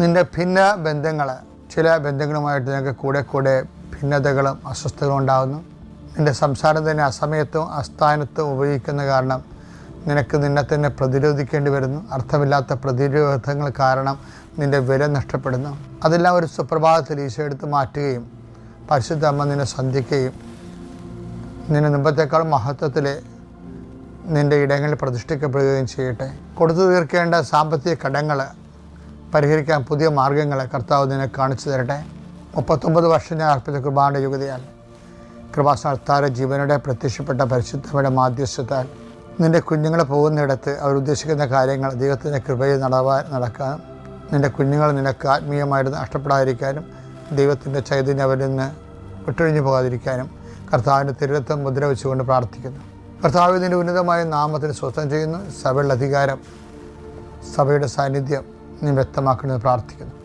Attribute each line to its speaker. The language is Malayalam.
Speaker 1: നിന്റെ ഭിന്ന ബന്ധങ്ങൾ ചില ബന്ധങ്ങളുമായിട്ട് നിനക്ക് കൂടെ കൂടെ ഭിന്നതകളും അസ്വസ്ഥതകളും ഉണ്ടാകുന്നു. നിന്റെ സംസാരം തന്നെ അസമയത്തും അസ്ഥാനത്തും ഉപയോഗിക്കുന്ന കാരണം നിനക്ക് നിന്നെ തന്നെ പ്രതിരോധിക്കേണ്ടി വരുന്നു. അർത്ഥമില്ലാത്ത പ്രതിരോധങ്ങൾ കാരണം നിന്റെ വില നഷ്ടപ്പെടുന്നു. അതെല്ലാം ഒരു സുപ്രഭാതത്തിൽ ഈശോ എടുത്ത് മാറ്റുകയും പരിശുദ്ധ അമ്മ നിന്നെ സന്ധിക്കുകയും നിന്നെ മുമ്പത്തേക്കാൾ മഹത്വത്തിൽ നിന്റെ ഇടങ്ങളിൽ പ്രതിഷ്ഠിക്കപ്പെടുകയും ചെയ്യട്ടെ. കൊടുത്തു തീർക്കേണ്ട സാമ്പത്തിക കടങ്ങൾ പരിഹരിക്കാൻ പുതിയ മാർഗങ്ങളെ കർത്താവ് നിന്നെ കാണിച്ചു തരട്ടെ. മുപ്പത്തൊമ്പത് വർഷം ഞാൻ അർപ്പിച്ച കുർബാന യുഗതിയാൽ കൃപാസ്ഥാന ജീവനോടെ പ്രത്യക്ഷപ്പെട്ട പരിശുദ്ധയുടെ മാധ്യസ്ഥത്താൽ നിന്റെ കുഞ്ഞുങ്ങൾ പോകുന്നിടത്ത് അവർ ഉദ്ദേശിക്കുന്ന കാര്യങ്ങൾ ദൈവത്തിന്റെ കൃപയിൽ നടവാൻ നടക്കാനും നിന്റെ കുഞ്ഞുങ്ങൾ നിനക്ക് ആത്മീയമായിട്ട് നഷ്ടപ്പെടാതിരിക്കാനും ദൈവത്തിന്റെ ചൈതന്യം അവരിൽ നിന്ന് വിട്ടൊഴിഞ്ഞു പോകാതിരിക്കാനും കർത്താവിന്റെ തിരുവത്വം മുദ്ര വെച്ചുകൊണ്ട് പ്രാർത്ഥിക്കുന്നു. കർത്താവിന്റെ ഉന്നതമായ നാമത്തിന് സ്വസ്ഥം ചെയ്യുന്നു. സഭയുടെ അധികാരം സഭയുടെ സാന്നിധ്യം നീ വ്യക്തമാക്കണമെന്ന് പ്രാർത്ഥിക്കുന്നു.